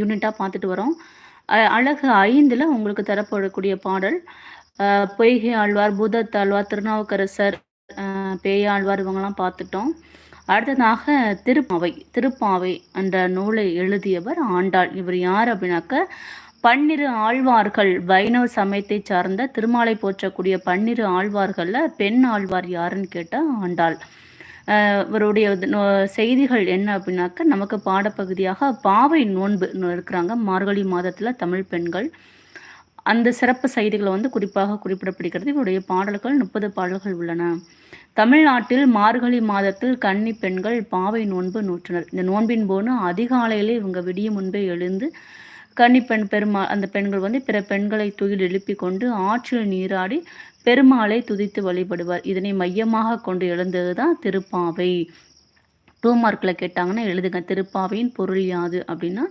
யூனிட்டாக பார்த்துட்டு வரோம். அழகு ஐந்தில் உங்களுக்கு தரப்படக்கூடிய பாடல் பொய்கை ஆழ்வார் பூதத்தாழ்வார் திருநாவுக்கரசர் பேயாழ்வார் இவங்கெல்லாம் பார்த்துட்டோம். அடுத்ததாக திருப்பாவை திருப்பாவை என்ற நூலை எழுதியவர் ஆண்டாள். இவர் யார் அப்படின்னாக்க பன்னிரு ஆழ்வார்கள் வைணவ சமயத்தை சார்ந்த திருமாலை போற்றக்கூடிய பன்னிரு ஆழ்வார்களில் பெண் ஆழ்வார் யாருன்னு கேட்டால் ஆண்டாள். இவருடைய செய்திகள் என்ன அப்படின்னாக்க நமக்கு பாடப்பகுதியாக பாவை நோன்பு இருக்கிறாங்க. மார்கழி மாதத்தில் தமிழ் பெண்கள். அந்த சிறப்பு செய்திகளை வந்து குறிப்பாக குறிப்பிடப்படுகிறது. இவருடைய பாடல்கள் முப்பது பாடல்கள் உள்ளன. தமிழ்நாட்டில் மார்கழி மாதத்தில் கன்னி பெண்கள் பாவை நோன்பு நூற்றினர். இந்த நோன்பின் போது அதிகாலையிலே இவங்க விடிய முன்பே எழுந்து கன்னிப்பெண் பெருமாள் அந்த பெண்கள் வந்து பிற பெண்களை துயில் எழுப்பி கொண்டு ஆற்றில் நீராடி பெருமாளை துதித்து வழிபடுவார். இதனை மையமாக கொண்டு எழுந்தது தான் திருப்பாவை. டூ மார்க்கில் கேட்டாங்கன்னா எழுதுங்க திருப்பாவையின் பொருள் யாது அப்படின்னா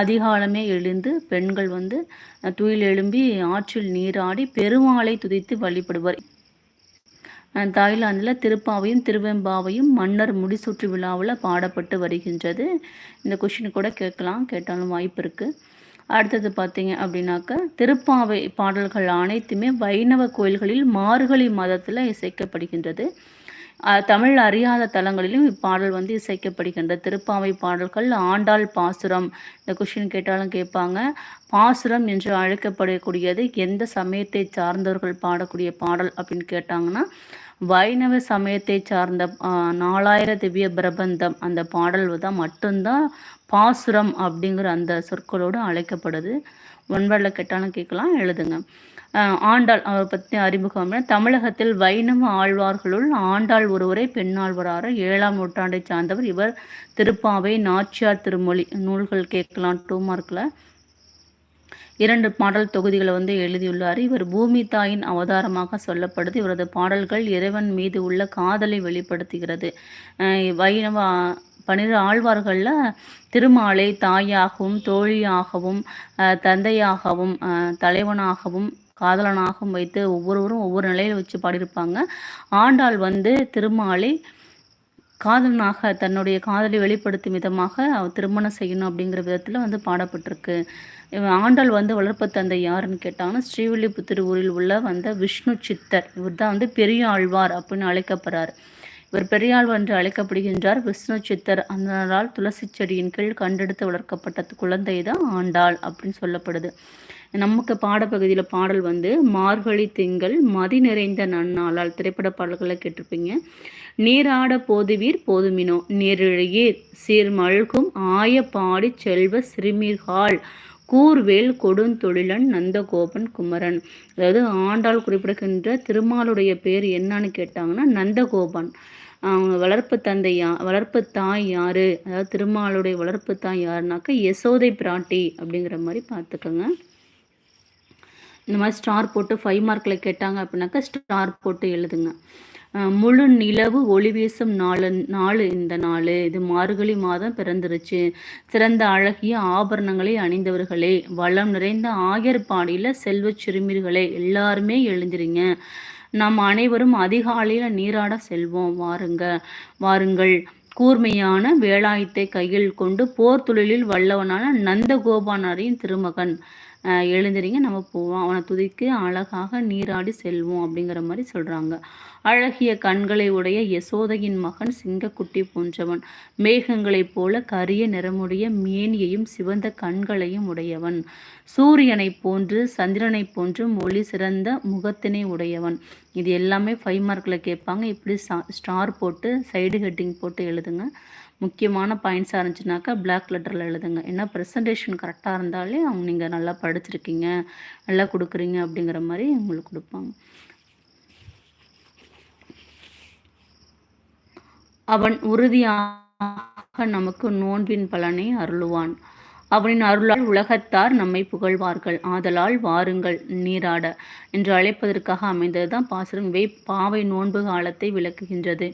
அதிகாலமே எழுந்து பெண்கள் வந்து துயில் எழும்பி ஆற்றில் நீராடி பெருமாளை துதித்து வழிபடுவார். தாய்லாந்தில் திருப்பாவையும் திருவெம்பாவையும் மன்னர் முடிசூற்று விழாவில் பாடப்பட்டு வருகின்றது. இந்த கொஷின் கூட கேட்கலாம். கேட்டாலும் வாய்ப்பு இருக்குது அடுத்தது பார்த்தீங்க அப்படின்னாக்க திருப்பாவை பாடல்கள் அனைத்துமே வைணவ கோயில்களில் மார்கழி மதத்தில் இசைக்கப்படுகின்றது. தமிழ் அறியாத தலங்களிலும் இப்பாடல் வந்து இசைக்கப்படுகின்ற. திருப்பாவை பாடல்கள் ஆண்டாள் பாசுரம் இந்த கொஷின் கேட்டாலும் கேட்பாங்க. பாசுரம் என்று அழைக்கப்படக்கூடியது எந்த சமயத்தை சார்ந்தவர்கள் பாடக்கூடிய பாடல் அப்படின்னு கேட்டாங்கன்னா வைணவ சமயத்தை சார்ந்த நாலாயிர திவ்ய பிரபந்தம் அந்த பாடல் தான் மட்டும்தான் பாசுரம் அப்படிங்கிற அந்த சொற்களோடு அழைக்கப்படுது. ஒன்பதில் கெட்டாலும் கேட்கலாம் எழுதுங்க. ஆண்டாள் அவரை பற்றி அறிமுகம் தமிழகத்தில் வைணவ ஆழ்வார்களுள் ஆண்டாள் ஒருவரை பெண்ணாழ்வராக ஏழாம் நூற்றாண்டை சார்ந்தவர் இவர். திருப்பாவை நாச்சியார் திருமொழி. நூல்கள் கேட்கலாம் டூ மார்க்கில் இரண்டு பாடல் தொகுதிகளை வந்து எழுதியுள்ளார். இவர் பூமி தாயின் அவதாரமாக சொல்லப்படுது. இவரது பாடல்கள் இறைவன் மீது உள்ள காதலை வெளிப்படுத்துகிறது. வைணவ பன்னிரு ஆழ்வார்களில் திருமாலை தாயாகவும் தோழியாகவும் தந்தையாகவும் தலைவனாகவும் காதலனாகவும் வைத்து ஒவ்வொருவரும் ஒவ்வொரு நிலையில் வச்சு பாடியிருப்பாங்க. ஆண்டாள் வந்து திருமாலை காதலனாக தன்னுடைய காதலை வெளிப்படுத்தும் விதமாக திருமணம் செய்யணும் அப்படிங்கிற விதத்தில் வந்து பாடப்பட்டிருக்கு. ஆண்டாள் வந்து வளர்ப்பு தந்தை யாருன்னு கேட்டாங்கன்னா ஸ்ரீவில்லிபுத்தூர் ஊரில் உள்ள வந்த விஷ்ணு சித்தர். இவர் தான் வந்து பெரிய ஆழ்வார் அப்படின்னு அழைக்கப்படுறார். இவர் பெரியாள் என்று அழைக்கப்படுகின்றார். விஷ்ணு சித்தர் அந்த துளசி செடியின் கீழ் கண்டெடுத்து வளர்க்கப்பட்ட குழந்தை தான் ஆண்டாள் அப்படின்னு சொல்லப்படுது. நமக்கு பாடப்பகுதியில் பாடல் வந்து மார்கழி திங்கள் மதி நிறைந்த நன்னாளால் திரைப்பட பாடல்களை கேட்டிருப்பீங்க. நீராட போதுவீர் போதுமினோ நீரிழையீர் சீர்மழ்கும் ஆய பாடி செல்வ சிறுமிகால் கூர்வேல் கொடுந்தொழிலன் நந்தகோபன் குமரன். அதாவது ஆண்டாள் குறிப்பிடுகின்ற திருமாலுடைய பேர் என்னன்னு கேட்டாங்கன்னா நந்தகோபன். அவங்க வளர்ப்பு தந்தை யா வளர்ப்பு தாய் யார்? அதாவது திருமாலுடைய வளர்ப்பு தாய் யாருனாக்கா யசோதை பிராட்டி அப்படிங்கிற மாதிரி பார்த்துக்கோங்க. இந்த மாதிரி ஸ்டார் போட்டு ஃபைவ் மார்க்கில் கேட்டாங்க அப்படின்னாக்கா ஸ்டார் போட்டு எழுதுங்க. முழு நிலவு ஒளி வீசும் நாலு நாள் இந்த நாள். இது மார்கழி மாதம் பிறந்துருச்சு. சிறந்த அழகிய ஆபரணங்களை அணிந்தவர்களே வளம் நிறைந்த ஆயர்பாடியில் செல்வ சிறுமிர்களே எல்லாருமே எழுந்திரிங்க. நாம் அனைவரும் அதிகாலையில் நீராட செல்வோம். வாருங்க. வாருங்கள். கூர்மையான வேலாயத்தை கையில் கொண்டு போர் தொழிலில் வல்லவனான நந்தகோபானாரின் திருமகன். எழுந்திரிங்க நம்ம போவோம். அவனை துதிக்கு அழகாக நீராடி செல்வோம் அப்படிங்கிற மாதிரி சொல்கிறாங்க அழகிய கண்களை உடைய யசோதையின் மகன் சிங்கக்குட்டி போன்றவன். மேகங்களைப் போல கரிய நிறமுடைய மேனியையும் சிவந்த கண்களையும் உடையவன். சூரியனைப் போன்று சந்திரனைப் போன்று மொழி சிறந்த முகத்தினை உடையவன். இது எல்லாமே ஃபைவ் மார்க்கில் கேட்பாங்க. இப்படி ஸ்டார் போட்டு சைடு ஹெட்டிங் போட்டு எழுதுங்க. முக்கியமான பாயிண்ட்ஸாக இருந்துச்சுனாக்கா பிளாக் லெட்டரில் எழுதுங்க. ஏன்னா ப்ரெசன்டேஷன் கரெக்டாக இருந்தாலே அவங்க நீங்கள் நல்லா படிச்சிருக்கீங்க நல்லா கொடுக்குறீங்க அப்படிங்கிற மாதிரி உங்களுக்கு கொடுப்பாங்க. அவன் உறுதியாக நமக்கு நோன்பின் பலனை அருளுவான். அவனின் அருளால் உலகத்தார் நம்மை புகழ்வார்கள். ஆதலால் வாருங்கள் நீராட என்று அழைப்பதற்காக அமைந்ததுதான் பாசுரம். இவை பாவை நோன்பு காலத்தை விளக்குகின்றது.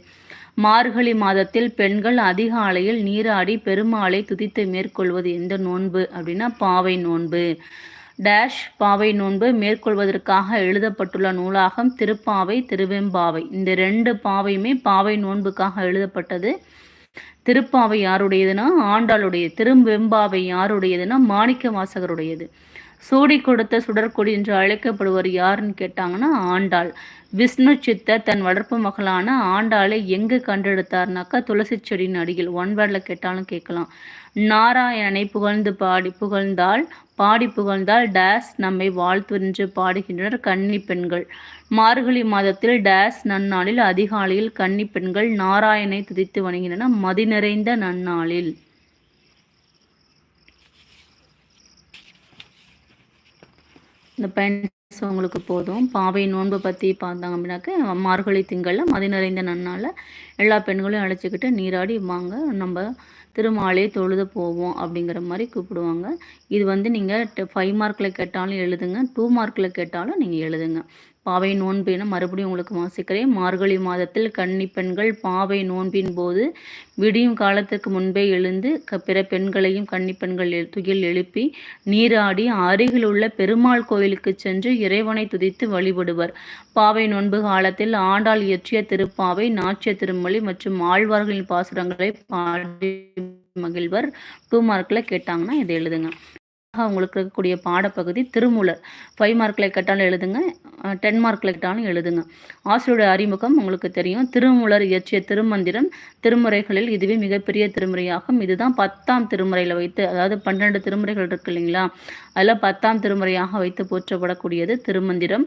மார்கழி மாதத்தில் பெண்கள் அதிகாலையில் நீராடி பெருமாளை துதித்து மேற்கொள்வது எந்த நோன்பு அப்படின்னா பாவை நோன்பு. டேஷ் பாவை நோன்பு மேற்கொள்வதற்காக எழுதப்பட்டுள்ள நூலாகம் திருப்பாவை திருவெம்பாவை. இந்த ரெண்டு பாவையுமே பாவை நோன்புக்காக எழுதப்பட்டது. திருப்பாவை யாருடையதுன்னா ஆண்டாளுடைய திரும்பெம்பாவை யாருடையதுன்னா மாணிக்க வாசகருடையது சூடி கொடுத்த சுடற்கொடி என்று அழைக்கப்படுவர் யாருன்னு கேட்டாங்கன்னா ஆண்டாள். விஷ்ணு சித்த தன் வளர்ப்பு மகளான ஆண்டாளை எங்கு கண்டெடுத்தார்னாக்கா துளசி செடியின் அடியில். ஒன் வேர்டில் கேட்டாலும் கேட்கலாம். நாராயணனை புகழ்ந்து பாடி புகழ்ந்தால் பாடி புகழ்ந்தால் டேஸ் நம்மை வாழ்த்து பாடுகின்றனர் கன்னி பெண்கள். மார்கழி மாதத்தில் டேஸ் நன்னாளில் அதிகாலையில் கன்னி பெண்கள் நாராயணை துதித்து வணங்கின்றன மதி நிறைந்த நன்னாளில். இந்த பயன்ஸ் உங்களுக்கு போதும். பாவை நோன்பை பற்றி பார்த்தாங்க அப்படின்னாக்க மார்கழி திங்களில் மதி நிறைந்த நன்னால் எல்லா பெண்களையும் அழைச்சிக்கிட்டு நீராடி வாங்க நம்ம திருமாலே தொழுது போவோம் அப்படிங்கிற மாதிரி கூப்பிடுவாங்க. இது வந்து நீங்கள் ஃபைவ் மார்க்கில் கேட்டாலும் எழுதுங்க. டூ மார்க்கில் கேட்டாலும் நீங்கள் எழுதுங்க. பாவை நோன்பு என மறுபடியும் உங்களுக்கு வாசிக்கிறேன். மார்கழி மாதத்தில் கன்னி பெண்கள் பாவை நோன்பின் போது விடியும் காலத்துக்கு முன்பே எழுந்து பிற பெண்களையும் கன்னி பெண்கள் துயில் எழுப்பி நீராடி அருகில் உள்ள பெருமாள் கோயிலுக்கு சென்று இறைவனை துதித்து வழிபடுவர். பாவை நோன்பு காலத்தில் ஆண்டாள் இயற்றிய திருப்பாவை நாச்சிய திருமொழி மற்றும் ஆழ்வார்களின் பாசுரங்களை பாடி மகிழ்வர். டூ மார்க்கில் கேட்டாங்கன்னா இதை எழுதுங்க. உங்களுக்கு இருக்கக்கூடிய பாடப்பகுதி திருமூலர். ஃபைவ் மார்க்கில் கேட்டாலும் எழுதுங்க டென் மார்க்கில் கேட்டாலும் எழுதுங்க. ஆசிரியருடைய அறிமுகம் உங்களுக்கு தெரியும். திருமூலர் இயற்றிய திருமந்திரம் திருமுறைகளில் இதுவே மிகப்பெரிய திருமுறையாகும். இதுதான் பத்தாம் திருமுறையில் வைத்து அதாவது பன்னெண்டு திருமுறைகள் இருக்கு இல்லைங்களா? அதில் பத்தாம் திருமுறையாக வைத்து போற்றப்படக்கூடியது திருமந்திரம்.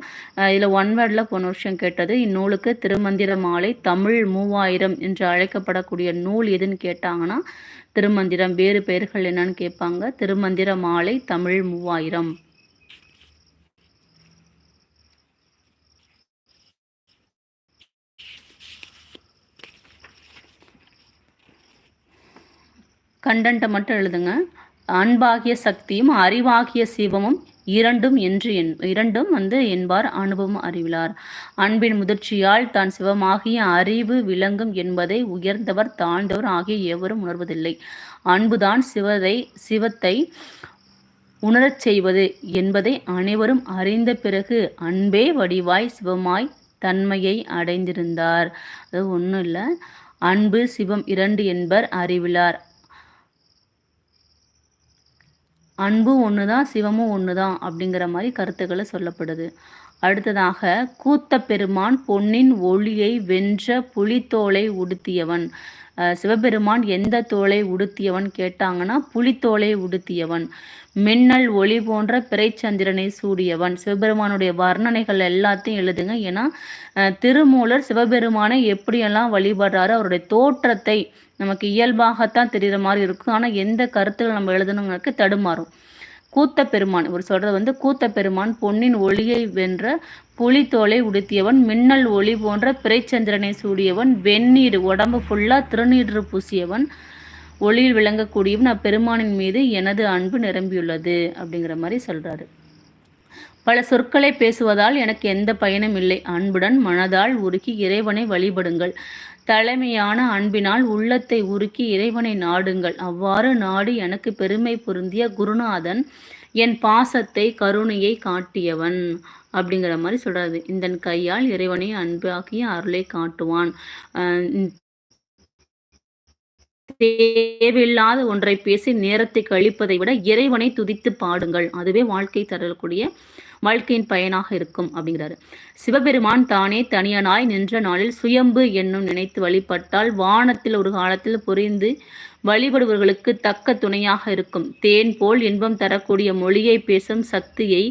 இதில் ஒன் வேர்டில் போன வருஷம் கேட்டது இந்நூலுக்கு திருமந்திர மாலை தமிழ் மூவாயிரம் என்று அழைக்கப்படக்கூடிய நூல் எதுன்னு கேட்டாங்கன்னா திருமந்திரம் வேறு பெயர்கள் என்னன்னு கேட்பாங்க. திருமந்திர மாலை தமிழ் மூவாயிரம். கண்டன்ட்டை மட்டும் எழுதுங்க. அன்பாகிய சக்தியும் அறிவாகிய சிவமும் இரண்டும் என்று என் இரண்டும் வந்து என்பார் அனுபவம் அறிவிலார். அன்பின் முதிர்ச்சியால் தான் சிவமாகிய அறிவு விளங்கும் என்பதை உயர்ந்தவர் தாழ்ந்தவர் ஆகிய எவரும் உணர்வதில்லை. அன்புதான் சிவதை சிவத்தை உணரச் செய்வது என்பதை அனைவரும் அறிந்த பிறகு அன்பே வடிவாய் சிவமாய் தன்மையை அடைந்திருந்தார். அது ஒன்றும் இல்லை. அன்பு சிவம் இரண்டு என்பர் அறிவிலார். அன்பும் ஒன்று தான் சிவமும் ஒன்று தான் அப்படிங்கிற மாதிரி கருத்துக்களை சொல்லப்படுது. அடுத்ததாக கூத்த பெருமான் பொன்னின் ஒளியை வென்ற புலித்தோலை உடுத்தியவன். சிவபெருமான் எந்த தோலை உடுத்தியவன்? கேட்டாங்கன்னா புலித்தோலை உடுத்தியவன். மின்னல் ஒளி போன்ற பிறைச்சந்திரனை சூடியவன். சிவபெருமானுடைய வர்ணனைகள் எல்லாத்தையும் எழுதுங்க. ஏன்னா திருமூலர் சிவபெருமானை எப்படியெல்லாம் வழிபடுறாரு அவருடைய தோற்றத்தை நமக்கு இயல்பாகத்தான் தெரிகிற மாதிரி இருக்கும். ஆனால் எந்த கருத்துக்கள் நம்ம எழுதணுங்களுக்கு தடுமாறும். கூத்த பெருமான் இவர் சொல்றது வந்து கூத்த பெருமான் பொன்னின் ஒளியை வென்ற புலித்தோலை உடுத்தியவன் மின்னல் ஒளி போன்ற பிறைச்சந்திரனை சூடியவன் வெந்நீர் உடம்பு ஃபுல்லா திருநீர் பூசியவன் ஒளியில் விளங்கக்கூடியவன் அப்பெருமானின் மீது எனது அன்பு நிரம்பியுள்ளது அப்படிங்கிற மாதிரி சொல்றாரு. பல சொற்களை பேசுவதால் எனக்கு எந்த பயனும் இல்லை. அன்புடன் மனதால் உருக்கி இறைவனை வழிபடுங்கள். தலைமையான அன்பினால் உள்ளத்தை உருக்கி இறைவனை நாடுங்கள். அவ்வாறு நாடு எனக்கு பெருமை பொருந்திய குருநாதன் என் பாசத்தை கருணையை காட்டியவன். அப்படிங்கிற மாதிரி சொல்றாரு. இந்த கையால் இறைவனை அன்பாக்கி அருளை காட்டுவான். தேவையில்லாத ஒன்றை பேசி நேரத்தை கழிப்பதை விட இறைவனை துதித்து பாடுங்கள். அதுவே வாழ்க்கை தரக்கூடிய வாழ்க்கையின் பயனாக இருக்கும் அப்படிங்கிறாரு. சிவபெருமான் தானே தனியனாய் நின்ற நாளில் சுயம்பு என்னும் நினைத்து வழிபட்டால் வானத்தில் ஒரு காலத்தில் புரிந்து வழிபடுபவர்களுக்கு தக்க துணையாக இருக்கும். தேன் போல் இன்பம் தரக்கூடிய மொழியை பேசும் சக்தியை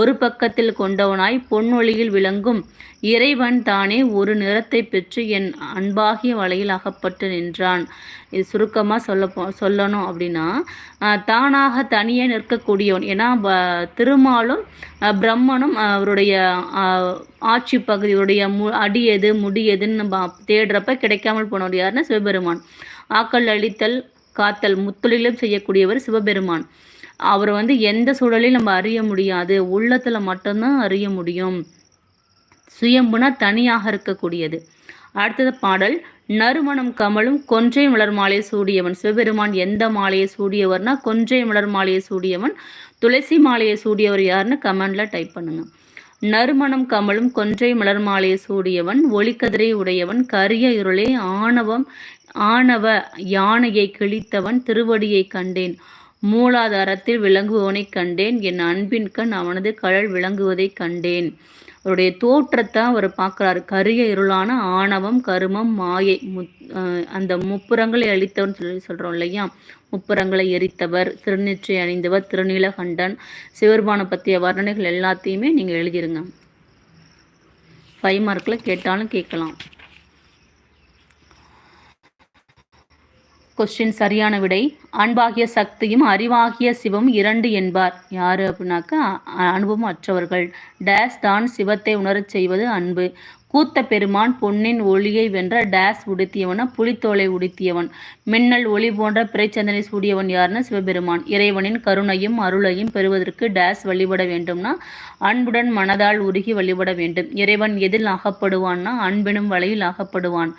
ஒரு பக்கத்தில் கொண்டவனாய் பொன்னொழியில் விளங்கும். இறைவன் தானே ஒரு நிறத்தை பெற்று என் அன்பாகிய வலையில் அகப்பட்டு நின்றான். இது சுருக்கமாக சொல்ல சொல்லணும் அப்படின்னா தானாக தனியே நிற்கக்கூடியவன். ஏன்னா திருமாலும் பிரம்மனும் அவருடைய ஆட்சி பகுதியுடைய மு அடி எது முடி எதுன்னு நம்ம தேடுறப்ப கிடைக்காமல் போனவர் யாருன்னா சிவபெருமான். ஆக்கல் அழித்தல் காத்தல் முத்தொழிலும் செய்யக்கூடியவர் சிவபெருமான். அவரை வந்து எந்த சூழலையும் நம்ம அறிய முடியாது. உள்ளத்தில் மட்டும்தான் அறிய முடியும். சுயம்புனா தனியாக இருக்கக்கூடியது. அடுத்தது பாடல் நறுமணம் கமலும் கொன்றை மலர் மாலையை சூடியவன். சிவபெருமான் எந்த மாலையை சூடியவர்னா கொன்றை மலர் மாலையை சூடியவன். துளசி மாலையை சூடியவர் யாருன்னு கமெண்ட்ல டைப் பண்ணுங்க. நறுமணம் கமலும் கொன்றை மலர் மாலையை சூடியவன் ஒளிக்கதிரை உடையவன் கரிய இருளே ஆணவம் ஆணவ யானையை கிழித்தவன் திருவடியை கண்டேன். மூலாதாரத்தில் விளங்குவனை கண்டேன். என் அன்பின் கண் அவனது கழல் விளங்குவதைக் கண்டேன். அவருடைய தோற்றத்தை அவர் பார்க்குறாரு. கரிய இருளான ஆணவம் கருமம் மாயை அந்த முப்புறங்களை அளித்தவன் சொல்லி சொல்கிறோம் இல்லையா? முப்புறங்களை எரித்தவர் திருநெற்றி அணிந்தவர் திருநீலகண்டன் சிவருமான பற்றிய வர்ணனைகள் எல்லாத்தையுமே நீங்கள் எழுதிருங்க. ஃபைவ் மார்க்கில் கேட்டாலும் கேட்கலாம். கொஸ்டின் சரியான விடை. அன்பாகிய சக்தியும் அறிவாகிய சிவம் இரண்டு என்பார். யார் அப்படின்னாக்கா அனுபவம் அற்றவர்கள். டேஸ் தான் சிவத்தை உணரச் செய்வது அன்பு. கூத்த பெருமான் பொன்னின் ஒளியை வென்ற டேஸ் உடுத்தியவன புலித்தோலை உடுத்தியவன். மின்னல் ஒளி போன்ற பிறைச்சந்தனை சூடியவன் யாருன்னா சிவபெருமான். இறைவனின் கருணையும் அருளையும் பெறுவதற்கு டேஸ் வழிபட வேண்டும்னா அன்புடன் மனதால் உருகி வழிபட வேண்டும். இறைவன் எதில் அகப்படுவான்னா அன்பெனும் வலையில் அகப்படுவான்.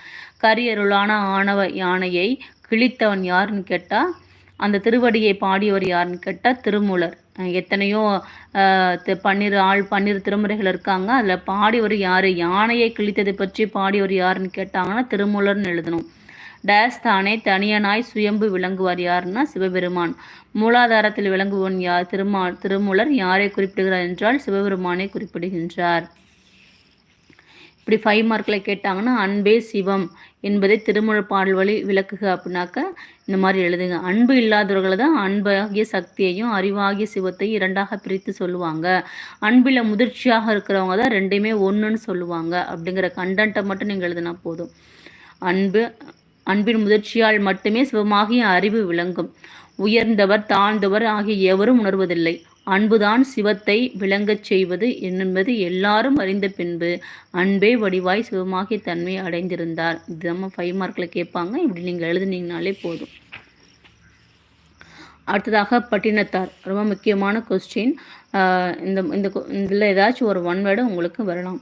கரியருளான ஆணவ யானையை கிழித்தவன் யாருன்னு கேட்டால் அந்த திருவடியை பாடியவர் யாருன்னு கேட்டால் திருமூலர். எத்தனையோ பன்னிரு ஆள் பன்னிரு திருமுறைகள் இருக்காங்க. அதில் பாடியவர் யார் யானையை கிழித்ததை பற்றி பாடியவர் யாருன்னு கேட்டாங்கன்னா திருமூலர்னு எழுதணும். டேஸ் தானே தனியனாய் சுயம்பு விளங்குவார் யாருன்னா சிவபெருமான். மூலாதாரத்தில் விளங்குவன் யார் திருமா திருமூலர் யாரை குறிப்பிடுகிறார் என்றால் சிவபெருமானை குறிப்பிடுகின்றார். இப்படி ஃபைவ் மார்க்கில் கேட்டாங்கன்னா அன்பே சிவம் என்பதை திருமுழ பாடல் வழி விளக்குக அப்படின்னாக்க இந்த மாதிரி எழுதுங்க. அன்பு இல்லாதவர்களை தான் அன்பாகிய சக்தியையும் அறிவாகிய சிவத்தையும் இரண்டாக பிரித்து சொல்லுவாங்க. அன்பில் முதிர்ச்சியாக இருக்கிறவங்க தான் ரெண்டுமே ஒன்றுன்னு சொல்லுவாங்க. அப்படிங்கிற கண்டென்ட்டை மட்டும் நீங்கள் எழுதினா போதும். அன்பு அன்பின் முதிர்ச்சியால் மட்டுமே சிவமாகிய அறிவு விளங்கும். உயர்ந்தவர் தாழ்ந்தவர் ஆகிய எவரும் உணர்வதில்லை. அன்புதான் சிவத்தை விளங்கச் செய்வது என்பது எல்லாரும் அறிந்த பின்பு அன்பே வடிவாய் சிவமாகிய தன்மை அடைந்திருந்தார். இது நம்ம ஃபைவ் மார்க்கில் கேட்பாங்க. இப்படி நீங்கள் எழுதுனீங்கனாலே போதும். அடுத்ததாக பட்டினத்தார். ரொம்ப முக்கியமான கொஸ்டின் இந்த இந்த இதில் ஏதாச்சும் ஒரு ஒன் வேர்டு உங்களுக்கு வரலாம்.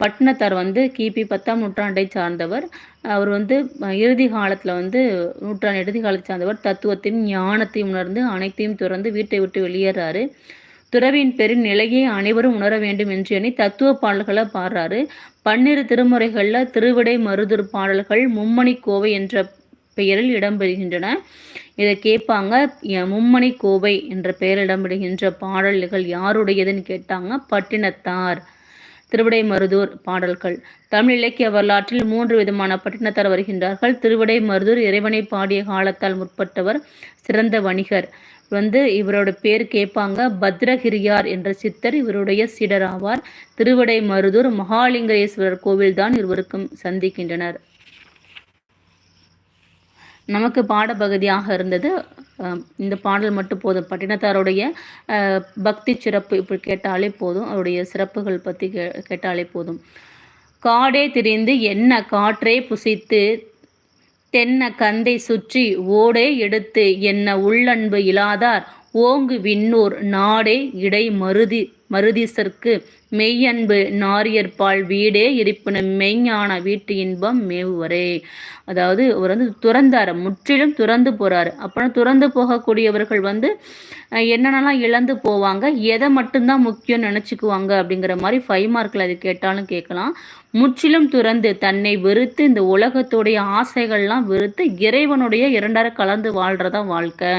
பட்னத்தார் வந்து கிபி பத்தாம் நூற்றாண்டை சார்ந்தவர். அவர் வந்து இறுதி காலத்தில் வந்து நூற்றாண்டு இறுதி காலத்தை சார்ந்தவர். தத்துவத்தையும் ஞானத்தையும் உணர்ந்து அனைத்தையும் துறந்து வீட்டை விட்டு வெளியேறாரு. துறவியின் பெரும் நிலையை அனைவரும் உணர வேண்டும் என்று எண்ணி தத்துவ பாடல்களை பாடுறாரு. பன்னிரு திருமுறைகளில் திருவிடை மருதுர் பாடல்கள் மும்மணி கோவை என்ற பெயரில் இடம்பெறுகின்றன. இதை கேட்பாங்க மும்மணி கோவை என்ற பெயரில் இடம்பெறுகின்ற பாடல்கள் யாருடையதுன்னு கேட்டாங்க பட்டினத்தார். திருவிடை மருதூர் பாடல்கள். தமிழ் இலக்கிய வரலாற்றில் மூன்று விதமான பட்டினத்தார் வருகின்றார்கள். திருவிடை மருதூர் இறைவனை பாடிய காலத்தால் முற்பட்டவர் சிறந்த வணிகர். வந்து இவரோட பேர் கேட்பாங்க பத்ரகிரியார் என்ற சித்தர். இவருடைய சிடர் ஆவார். திருவிடை மருதூர் மகாலிங்கேஸ்வரர் கோவில்தான் இருவருக்கும் சந்திக்கின்றனர். நமக்கு பாடப்பகுதியாக இருந்தது இந்த பாடல் மட்டும் போதும். பட்டினத்தாருடைய பக்தி சிறப்பு இப்படி கேட்டாலே போதும். அவருடைய சிறப்புகள் பற்றி கே கேட்டாலே போதும். காடே திரிந்து என்ன காற்றே புசித்து தென்ன கந்தை சுற்றி ஓடே எடுத்து என்ன உள்ளன்பு இலாதார் ஓங்கு விண்ணூர் நாடே இடை மருதி மருதீசர்க்கு மெய்யன்பு நாரியற்பால் வீடே இருப்பின மெய்ஞான வீட்டு இன்பம் மேவுவரே. அதாவது அவர் வந்து துறந்தார். முற்றிலும் துறந்து போகிறாரு அப்புறம் துறந்து போகக்கூடியவர்கள் வந்து என்னென்னலாம் இழந்து போவாங்க எதை மட்டும்தான் முக்கியம் நினச்சிக்குவாங்க அப்படிங்கிற மாதிரி ஃபைவ் மார்க்கில் அது கேட்டாலும் கேட்கலாம். முற்றிலும் துறந்து தன்னை வெறுத்து இந்த உலகத்துடைய ஆசைகள்லாம் வெறுத்து இறைவனுடைய இரண்டரை கலந்து வாழ்கிறதா வாழ்க்கை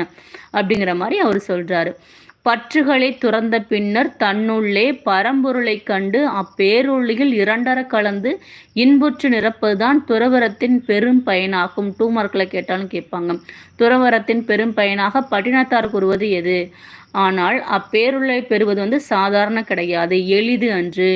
அப்படிங்கிற மாதிரி அவர் சொல்கிறாரு பற்றுகளை துறந்த பின்னர் தன்னுள்ளே பரம்பொருளைக் கண்டு அப்பேரொழியில் இரண்டர கலந்து இன்புற்று நிரப்பதுதான் துறவரத்தின் பெரும் பயனாகும். டூ மார்க்கில் கேட்டாலும் கேட்பாங்க. துறவரத்தின் பெரும் பயனாக பட்டினத்தார் கூறுவது எது? ஆனால் அப்பேருளை பெறுவது வந்து சாதாரண கிடையாது. எளிது அன்று.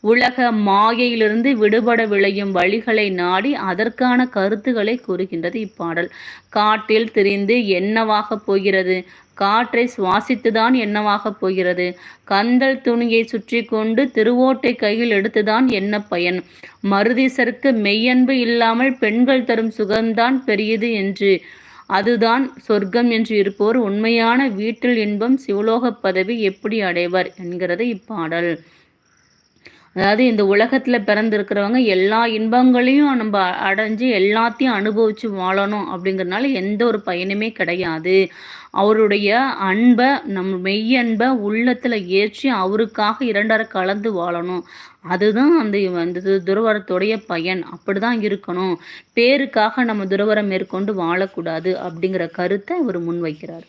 உலக மாயையிலிருந்து விடுபட விளையும் வழிகளை நாடி அதற்கான கருத்துக்களை கூறுகின்றது இப்பாடல். காட்டில் திரிந்து என்னவாக போகிறது? காற்றை சுவாசித்துதான் என்னவாகப் போகிறது? கந்தல் துணியை சுற்றி கொண்டு திருவோட்டை கையில் எடுத்துதான் என்ன பயன்? மருதீசருக்கு மெய்யன்பு இல்லாமல் பெண்கள் தரும் சுகம்தான் பெரியது என்று. அதுதான் சொர்க்கம் என்று இருப்போர் உண்மையான வீட்டில் இன்பம் சிவலோக பதவி எப்படி அடைவர்? என்கிறது இப்பாடல். அதாவது இந்த உலகத்தில் பிறந்திருக்கிறவங்க எல்லா இன்பங்களையும் நம்ம அடைஞ்சு எல்லாத்தையும் அனுபவித்து வாழணும் அப்படிங்கிறதுனால எந்த ஒரு பயனுமே கிடையாது. அவருடைய அன்பை நம் மெய்யன்பை உள்ளத்தில் ஏற்றி அவருக்காக இரண்டரை கலந்து வாழணும். அதுதான் அந்த அந்த துறவரத்துடைய பயன். அப்படி தான் இருக்கணும். பேருக்காக நம்ம துறவரம் மேற்கொண்டு வாழக்கூடாது அப்படிங்கிற கருத்தை இவர் முன்வைக்கிறார்.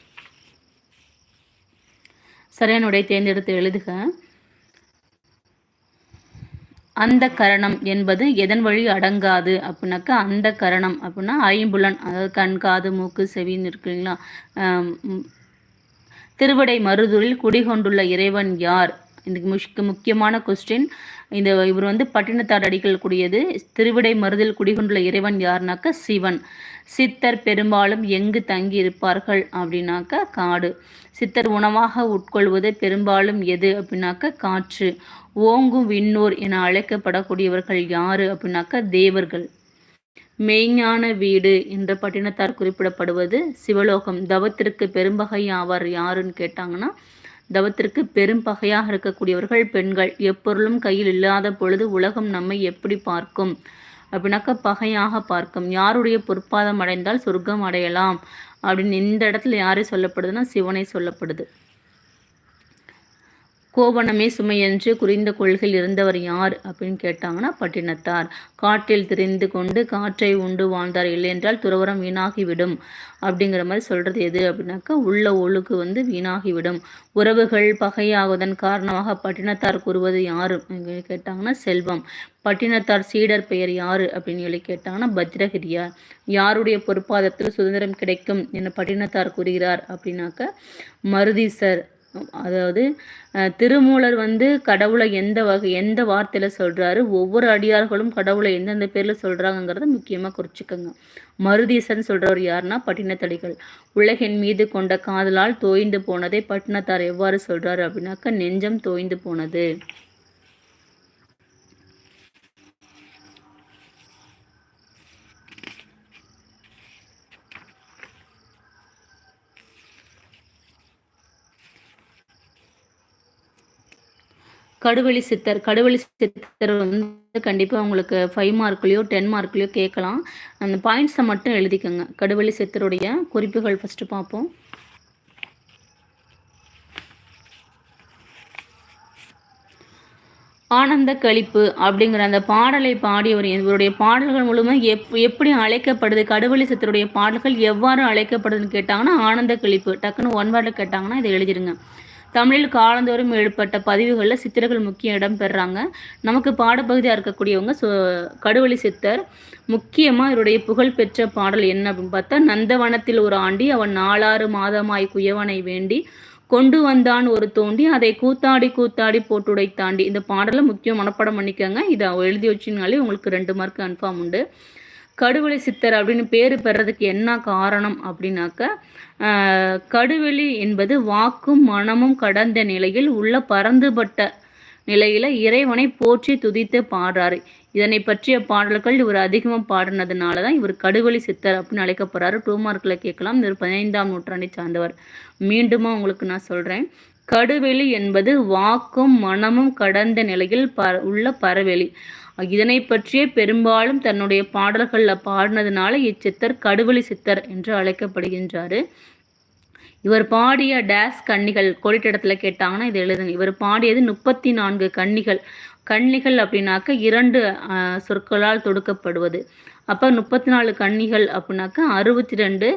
சரியானுடைய தேர்ந்தெடுத்து எழுதுக. அந்த கரணம் என்பது எதன் வழி அடங்காது அப்படின்னாக்கா அந்த கரணம் அப்படின்னா ஐம்புலன் அதாவது கண் காது மூக்கு செவின்னு இருக்குங்களா திருவடை மருதூரில் குடிகொண்டுள்ள இறைவன் யார்? இந்த முஷ்க்கு முக்கியமான கொஸ்டின் இந்த இவர் வந்து பட்டினத்தார் அடிகள் கூடியது திருவிடை மருதில் குடிகொண்டுள்ள இறைவன் யாருனாக்கா சிவன். சித்தர் பெரும்பாலும் எங்கு தங்கி இருப்பார்கள் அப்படின்னாக்க காடு. சித்தர் உணவாக உட்கொள்வது பெரும்பாலும் எது அப்படின்னாக்க காற்று. ஓங்கும் விண்ணோர் என அழைக்கப்படக்கூடியவர்கள் யாரு அப்படின்னாக்க தேவர்கள். மெய்ஞான வீடு என்ற பட்டினத்தார் குறிப்பிடப்படுவது சிவலோகம். தவத்திற்கு பெரும்பகை ஆவார் யாருன்னு கேட்டாங்கன்னா தவத்திற்கு பெரும் பகையாக இருக்கக்கூடியவர்கள் பெண்கள். எப்பொருளும் கையில் இல்லாத பொழுது உலகம் நம்மை எப்படி பார்க்கும்? அப்படின்னாக்க பகையாக பார்க்கும். யாருடைய பொற்பாதம் அடைந்தால் சொர்க்கம் அடையலாம். அப்படின்னு இந்த இடத்துல யாரை சொல்லப்படுதுன்னா சிவனை சொல்லப்படுது. கோவணமே சுமையென்று குறிந்த கொள்கையில் இருந்தவர் யார் அப்படின்னு கேட்டாங்கன்னா பட்டினத்தார். காற்றில் திரிந்து கொண்டு காற்றை உண்டு வாழ்ந்தார். இல்லை என்றால் துறவரம் வீணாகிவிடும். அப்படிங்கிற மாதிரி சொல்கிறது எது அப்படின்னாக்கா உள்ள ஒழுக்கு வந்து வீணாகிவிடும். உறவுகள் பகையாவதன் காரணமாக பட்டினத்தார் கூறுவது யாரு கேட்டாங்கன்னா செல்வம். பட்டினத்தார் சீடர் பெயர் யாரு அப்படின்னு சொல்லி கேட்டாங்கன்னா பத்ரகிரியார் யாருடைய பொறுப்பாதத்தில் சுதந்திரம் கிடைக்கும் என பட்டினத்தார் கூறுகிறார் அப்படின்னாக்க மருதீசர் அதாவது திருமூலர் வந்து கடவுளை எந்த வகை எந்த வார்த்தையில் சொல்கிறாரு ஒவ்வொரு அடியார்களும் கடவுளை எந்தெந்த பேரில் சொல்கிறாங்கங்கிறத முக்கியமாக குறிச்சிக்கோங்க. மருதீசன் சொல்கிறவர் யாருன்னா பட்டினத்தடிகள். உலகின் மீது கொண்ட காதலால் தோய்ந்து போனதை பட்டினத்தார் எவ்வாறு சொல்கிறாரு அப்படின்னாக்கா நெஞ்சம் தோய்ந்து போனது. கடுவெளி சித்தர் கடுவெளி சித்தர் வந்து கண்டிப்பாக உங்களுக்கு ஃபைவ் மார்க்லேயோ டென் மார்க்லேயோ கேட்கலாம். அந்த பாயிண்ட்ஸை மட்டும் எழுதிக்கோங்க. கடுவெளி சித்தருடைய குறிப்புகள் ஃபஸ்ட்டு பார்ப்போம். ஆனந்த கழிப்பு அப்படிங்கிற அந்த பாடலை பாடியவர் இவருடைய பாடல்கள் மூலமாக எப் எப்படி அழைக்கப்படுது கடுவெளி சித்தருடைய பாடல்கள் எவ்வாறு அழைக்கப்படுதுன்னு கேட்டாங்கன்னா ஆனந்த கழிப்பு டக்குன்னு ஒன் வேர்டில் கேட்டாங்கன்னா இதை எழுதிருங்க. தமிழில் காலந்தோறும் ஏற்பட்ட பதிவுகளில் சித்தர்கள் முக்கிய இடம் பெறாங்க. நமக்கு பாடப்பகுதியாக இருக்கக்கூடியவங்க சோ கடுவழி சித்தர். முக்கியமாக இவருடைய புகழ்பெற்ற பாடல் என்ன அப்படின்னு பார்த்தா நந்தவனத்தில் ஒரு ஆண்டி அவன் நாலாறு மாதமாய் குயவனை வேண்டி கொண்டு வந்தான் ஒரு தோண்டி அதை கூத்தாடி கூத்தாடி போட்டுடை தாண்டி இந்த பாடலை முக்கியம் மனப்படம் பண்ணிக்கோங்க. இதை எழுதி வச்சினாலே உங்களுக்கு ரெண்டு மார்க் கன்ஃபார்ம் உண்டு. கடுவெளி சித்தர் அப்படின்னு பேர் பெறதுக்கு என்ன காரணம் அப்படின்னாக்க கடுவெளி என்பது வாக்கும் மனமும் கடந்த நிலையில் உள்ள பறந்துபட்ட நிலையில இறைவனை போற்றி துதித்து பாடுறாரு. இதனை பற்றிய பாடல்கள் இவர் அதிகமாக பாடினதுனால தான் இவர் கடுவெளி சித்தர் அப்படின்னு அழைக்கப்படுறாரு. டூ மார்க்கில் கேட்கலாம். இவர் பதினைந்தாம் நூற்றாண்டை சார்ந்தவர். மீண்டுமா உங்களுக்கு நான் சொல்கிறேன் கடுவெளி என்பது வாக்கும் மனமும் கடந்த நிலையில் ப உள்ள பறவெளி இதனை பற்றியே பெரும்பாலும் தன்னுடைய பாடல்களில் பாடினதுனால இச்சித்தர் கடுவெளி சித்தர் என்று அழைக்கப்படுகின்றார். இவர் பாடிய டேஸ் கன்னிகள் கோடிட்டிடத்துல கேட்டாங்கன்னா இது எழுதுங்க. இவர் பாடியது முப்பத்தி நான்கு கன்னிகள். கன்னிகள் அப்படின்னாக்க இரண்டு சொற்களால் தொடுக்கப்படுவது. அப்போ முப்பத்தி நாலு கன்னிகள் அப்படின்னாக்க அறுபத்தி ரெண்டு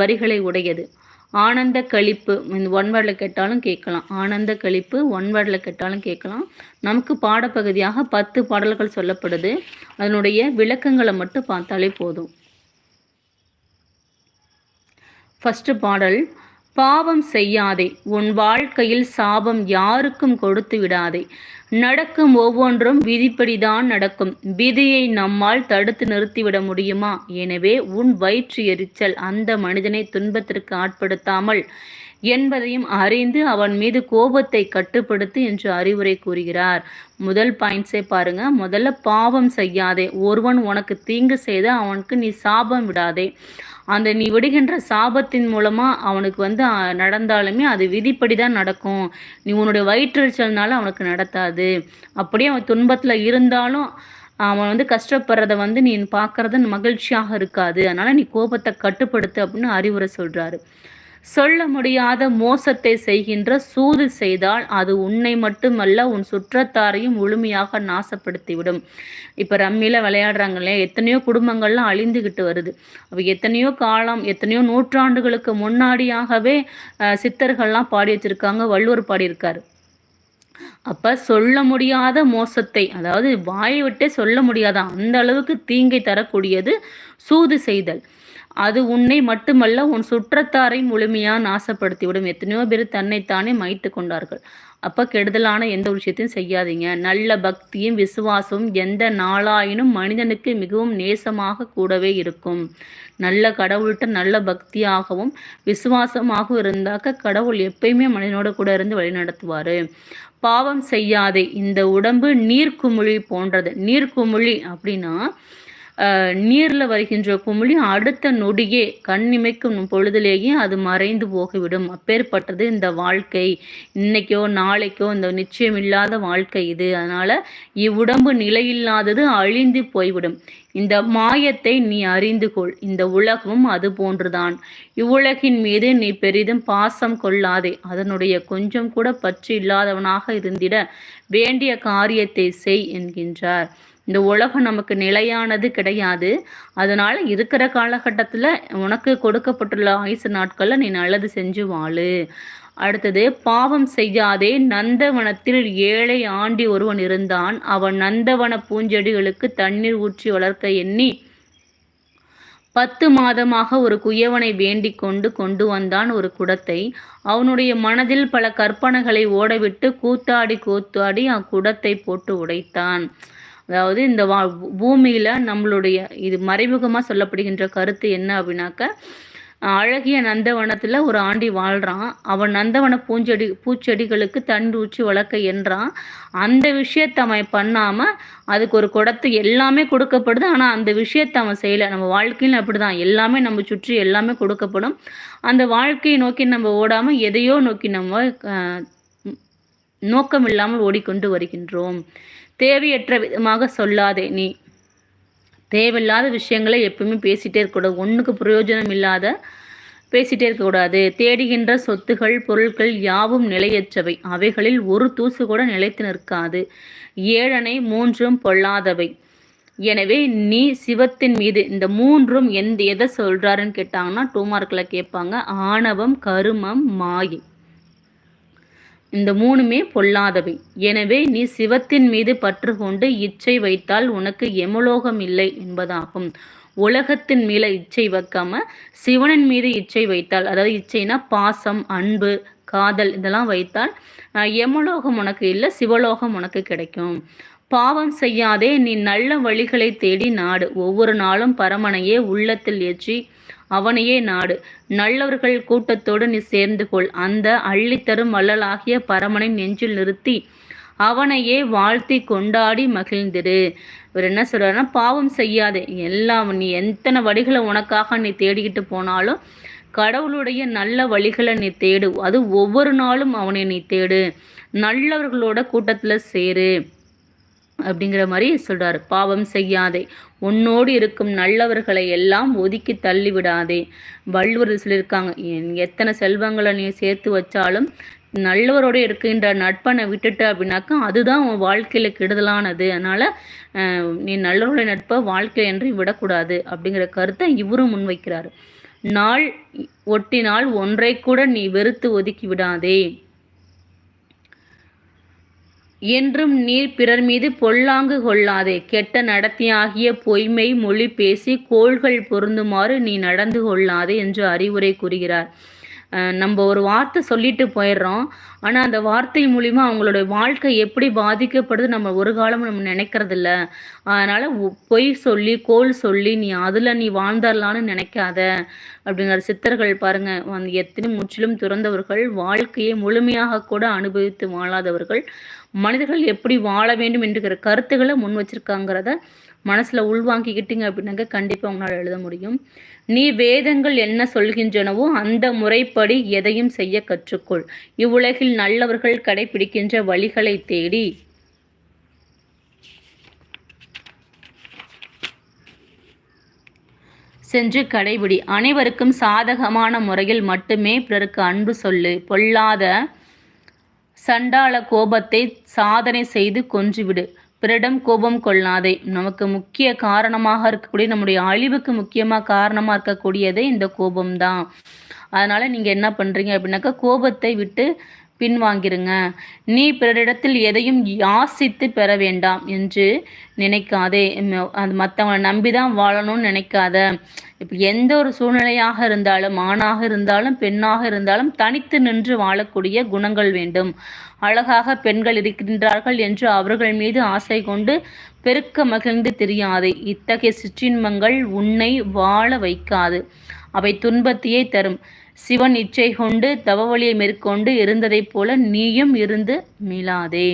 வரிகளை உடையது. ஆனந்த கழிப்பு இந்த ஒன் வேர்டில் கேட்டாலும் கேட்கலாம். ஆனந்த கழிப்பு ஒன் வேர்டில் கேட்டாலும் கேட்கலாம். நமக்கு பாடப்பகுதியாக பத்து பாடல்கள் சொல்லப்படுது. அதனுடைய விளக்கங்களை மட்டும் பார்த்தாலே போதும். ஃபஸ்ட்டு பாடல் பாவம் செய்யாதே. உன் வாழ்க்கையில் சாபம் யாருக்கும் கொடுத்து விடாதே. நடக்கும் ஒவ்வொன்றும் விதிப்படிதான் நடக்கும். விதியை நம்மால் தடுத்து நிறுத்திவிட முடியுமா? எனவே உன் வயிற்று எரிச்சல் அந்த மனிதனை துன்பத்திற்கு ஆட்படுத்தாமல் என்பதையும் அறிந்து அவன் மீது கோபத்தை கட்டுப்படுத்து என்று அறிவுரை கூறுகிறார். முதல் பாயிண்ட்ஸே பாருங்க. முதல்ல பாவம் செய்யாதே. ஒருவன் உனக்கு தீங்கு செய்த அவனுக்கு நீ சாபம் விடாதே. அந்த நீ விடுகின்ற சாபத்தின் மூலமாக அவனுக்கு வந்து நடந்தாலுமே அது விதிப்படி தான் நடக்கும். நீ உன்னுடைய வயிற்றுச்சல்னால அவனுக்கு நடத்தாது. அப்படியே அவன் துன்பத்தில் இருந்தாலும் அவன் வந்து கஷ்டப்படுறத வந்து நீ பார்க்கறது மகிழ்ச்சியாக இருக்காது. அதனால நீ கோபத்தை கட்டுப்படுத்து அப்படின்னு அறிவுரை சொல்கிறாரு சொல்ல முடியாத மோசத்தை செய்கின்ற சூது செய்தால் அது உன்னை மட்டுமல்ல உன் சுற்றத்தாரையும் முழுமையாக நாசப்படுத்திவிடும். இப்போ ரம்மியில் விளையாடுறாங்களே எத்தனையோ குடும்பங்கள்லாம் அழிந்துகிட்டு வருது. அப்போ எத்தனையோ காலம் எத்தனையோ நூற்றாண்டுகளுக்கு முன்னாடியாகவே சித்தர்கள்லாம் பாடி வச்சிருக்காங்க வள்ளுவர் பாடியிருக்காரு. அப்ப சொல்ல முடியாத மோசத்தை அதாவது வாயை விட்டே சொல்ல முடியாத அந்த அளவுக்கு தீங்கை தரக்கூடியது சூது செய்தல். அது உன்னை மட்டுமல்ல உன் சுற்றத்தாரை முழுமையாக நாசப்படுத்திவிடும் எத்தனையோ பேர் தன்னைத்தானே மைத்து கொண்டார்கள். அப்போ கெடுதலான எந்த ஒரு விஷயத்தையும் செய்யாதீங்க. நல்ல பக்தியும் விசுவாசமும் எந்த நாளாயினும் மனிதனுக்கு மிகவும் நேசமாக கூடவே இருக்கும். நல்ல கடவுள்கிட்ட நல்ல பக்தியாகவும் விசுவாசமாகவும் இருந்தாக்க கடவுள் எப்பயுமே மனிதனோட கூட இருந்து வழிநடத்துவார் பாவம் செய்யாதே. இந்த உடம்பு நீர்க்குமிழி போன்றது. நீர்க்குமிழி அப்படின்னா நீரில் வருகின்ற குமிழி அடுத்த நொடியே கண்ணிமைக்கும் பொழுதிலேயே அது மறைந்து போகிவிடும். அப்பேற்பட்டது இந்த வாழ்க்கை. இன்னைக்கோ நாளைக்கோ இந்த நிச்சயம் இல்லாத வாழ்க்கை இது. அதனால இவ்வுடம்பு நிலையில்லாதது அழிந்து போய்விடும். இந்த மாயத்தை நீ அறிந்து கொள். இந்த உலகமும் அது போன்றுதான். இவ்வுலகின் மீது நீ பெரிதும் பாசம் கொள்ளாதே. அதனுடைய கொஞ்சம் கூட பற்று இல்லாதவனாக இருந்திட வேண்டிய காரியத்தை செய் என்கின்றார். இந்த உலகம் நமக்கு நிலையானது கிடையாது. அதனால இருக்கிற காலகட்டத்தில் உனக்கு கொடுக்கப்பட்டுள்ள ஆயுசு நாட்களில் நீ நல்லது செஞ்சு வாழு. அடுத்தது பாவம் செய்யாதே நந்தவனத்தில் ஏழை ஆண்டி ஒருவன் இருந்தான். அவன் நந்தவன பூஞ்செடிகளுக்கு தண்ணீர் ஊற்றி வளர்க்க எண்ணி பத்து மாதமாக ஒரு குயவனை வேண்டிக் கொண்டு கொண்டு வந்தான் ஒரு குடத்தை. அவனுடைய மனதில் பல கற்பனைகளை ஓடவிட்டு கூத்தாடி கூத்தாடி அக்குடத்தை போட்டு உடைத்தான். அதாவது இந்த வா பூமியில் நம்மளுடைய இது மறைமுகமாக சொல்லப்படுகின்ற கருத்து என்ன அப்படின்னாக்க அழகிய நந்தவனத்தில் ஒரு ஆண்டி வாழ்கிறான் அவன் நந்தவன பூஞ்செடி பூச்செடிகளுக்கு தண்டு ஊற்றி வளர்க்க என்றான். அந்த விஷயத்த அவன் பண்ணாமல் அதுக்கு ஒரு குடத்து எல்லாமே கொடுக்கப்படுது. ஆனால் அந்த விஷயத்தை அவன் செய்யலை. நம்ம வாழ்க்கையில் அப்படி தான் எல்லாமே நம்ம சுற்றி எல்லாமே கொடுக்கப்படும். அந்த வாழ்க்கையை நோக்கி நம்ம ஓடாமல் எதையோ நோக்கி நம்ம நோக்கம் இல்லாமல் ஓடிக்கொண்டு வருகின்றோம். தேவையற்ற விதமாக சொல்லாதே நீ. தேவையில்லாத விஷயங்களை எப்பவுமே பேசிகிட்டே இருக்கக்கூடாது. ஒன்றுக்கு பிரயோஜனம் இல்லாத பேசிகிட்டே இருக்கக்கூடாது. தேடுகின்ற சொத்துகள் பொருட்கள் யாவும் நிலையற்றவை. அவைகளில் ஒரு தூசு கூட நிலைத்து நிற்காது. ஏழனை மூன்றும் பொல்லாதவை. எனவே நீ சிவத்தின் மீது இந்த மூன்றும் எந்த எதை சொல்கிறாருன்னு கேட்டாங்கன்னா டூ மார்க்கில் கேட்பாங்க. ஆணவம் கருமம் மாயை. இந்த மூணுமே பொல்லாதவை. எனவே நீ சிவத்தின் மீது பற்று கொண்டு இச்சை வைத்தால் உனக்கு எமலோகம் இல்லை என்பதாகும். உலகத்தின் மீது இச்சை வைக்காம சிவனின் மீது இச்சை வைத்தால் அதாவது இச்சைனா பாசம் அன்பு காதல் இதெல்லாம் வைத்தால் எமலோகம் உனக்கு இல்லை சிவலோகம் உனக்கு கிடைக்கும். பாவம் செய்யாதே நீ நல்ல வழிகளை தேடி நாடு. ஒவ்வொரு நாளும் பரமனையே உள்ளத்தில் ஏற்றி அவனையே நாடு. நல்லவர்கள் கூட்டத்தோடு நீ சேர்ந்து கொள். அந்த அள்ளித்தரும் வள்ளலாகிய பரமனை நெஞ்சில் நிறுத்தி அவனையே வாழ்த்தி கொண்டாடி மகிழ்ந்திரு. இவர் என்ன சொல்றாருன்னா பாவம் செய்யாதே. எல்லாம் நீ எத்தனை வழிகளை உனக்காக நீ தேடிக்கிட்டு போனாலும் கடவுளுடைய நல்ல வழிகளை நீ தேடு. அது ஒவ்வொரு நாளும் அவனை நீ தேடு. நல்லவர்களோட கூட்டத்தில் சேரு. அப்படிங்கிற மாதிரி சொல்கிறார் பாவம் செய்யாதே. உன்னோடு இருக்கும் நல்லவர்களை எல்லாம் ஒதுக்கி தள்ளிவிடாதே. வள்ளுவர் சொல்லியிருக்காங்க எத்தனை செல்வங்களை நீ சேர்த்து வச்சாலும் நல்லவரோடு இருக்கின்ற நட்பனை விட்டுட்ட அப்படின்னாக்கா அதுதான் உன் வாழ்க்கையில் கெடுதலானது. அதனால் நீ நல்லவருடைய நட்பை வாழ்க்கை என்று விடக்கூடாது அப்படிங்கிற கருத்தை இவரும் முன்வைக்கிறார். நாள் ஒட்டினால் ஒன்றை கூட நீ வெறுத்து ஒதுக்கி விடாதே. என்றும் நீர் பிறர் மீது பொல்லாங்கு கொள்ளாதே. கெட்ட நடத்தியாகிய பொய்மை மொழி பேசி கோள்கள் பொருந்துமாறு நீ நடந்து கொள்ளாதே என்று அறிவுரை கூறுகிறார். நம்ம ஒரு வார்த்தை சொல்லிட்டு போயிடுறோம். ஆனால் அந்த வார்த்தை மூலிமா அவங்களோட வாழ்க்கை எப்படி பாதிக்கப்படுது நம்ம ஒரு காலமும் நம்ம நினைக்கிறதில்ல. அதனால் பொய் சொல்லி கோல் சொல்லி நீ அதில் நீ வாழ்ந்துடலான்னு நினைக்காத. அப்படிங்கிற சித்தர்கள் பாருங்கள் வந்து எத்தனை முற்றிலும் துறந்தவர்கள் வாழ்க்கையை முழுமையாக கூட அனுபவித்து வாழாதவர்கள். மனிதர்கள் எப்படி வாழ வேண்டும் என்கிற கருத்துக்களை முன் வச்சிருக்காங்கிறத மனசில் உள்வாங்கிக்கிட்டீங்க அப்படின்னாக்க கண்டிப்பாக உங்களால் எழுத முடியும். நீ வேதங்கள் என்ன சொல்கின்றனவோ அந்த முறைப்படி எதையும் செய்ய கற்றுக்கொள். இவ்வுலகில் நல்லவர்கள் கடைபிடிக்கின்ற வழிகளை தேடி. சென்று கடைபிடி. அனைவருக்கும் சாதகமான முறையில் மட்டுமே பிறருக்கு அன்பு சொல்லு. பொல்லாத சண்டாள கோபத்தை சாதனை செய்து கொன்றுவிடு. பிறடம் கோபம் கொள்ளாதே. நமக்கு முக்கிய காரணமாக இருக்கக்கூடிய நம்முடைய அழிவுக்கு முக்கியமாக காரணமாக இருக்கக்கூடியதே இந்த கோபம்தான். அதனால் நீங்கள் என்ன பண்ணுறீங்க அப்படின்னாக்கா கோபத்தை விட்டு பின்வாங்கிருங்க. நீ பிறரிடத்தில் எதையும் யாசித்து பெற வேண்டாம் என்று நினைக்காதே. அது மற்றவங்களை நம்பி தான் வாழணும்னு நினைக்காத. இப்போ எந்த ஒரு சூழ்நிலையாக இருந்தாலும் ஆணாக இருந்தாலும் பெண்ணாக இருந்தாலும் தனித்து நின்று வாழக்கூடிய குணங்கள் வேண்டும். அழகாக பெண்கள் இருக்கின்றார்கள் என்று அவர்கள் மீது ஆசை கொண்டு பெருக்க மகிழ்ந்து தெரியாது. இத்தகைய சிற்றின்மங்கள் உன்னை வாழ வைக்காது. அவை துன்பத்தையே தரும். சிவன் இச்சை கொண்டு தவவழியை மேற்கொண்டு இருந்ததைப் போல நீயும் இருந்து மீளாதே.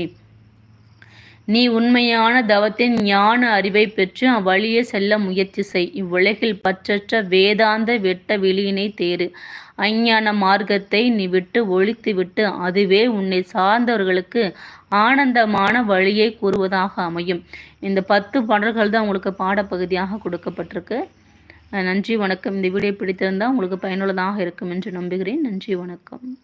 நீ உண்மையான தவத்தின் ஞான அறிவை பெற்று அவ்வழியே செல்ல முயற்சி செய். இவ்வுலகில் பற்றற்ற வேதாந்த வெட்ட வெளியினை தேறு. அஞ்ஞான மார்க்கத்தை நீ விட்டு ஒழித்துவிட்டு அதுவே உன்னை சார்ந்தவர்களுக்கு ஆனந்தமான வழியை கூறுவதாக அமையும். இந்த பத்து பாடல்கள் தான் உங்களுக்கு பாடப்பகுதியாக கொடுக்கப்பட்டிருக்கு. நன்றி வணக்கம். இந்த வீடியோ பிடித்திருந்தால் உங்களுக்கு பயனுள்ளதாக இருக்கும் என்று நம்புகிறேன். நன்றி வணக்கம்.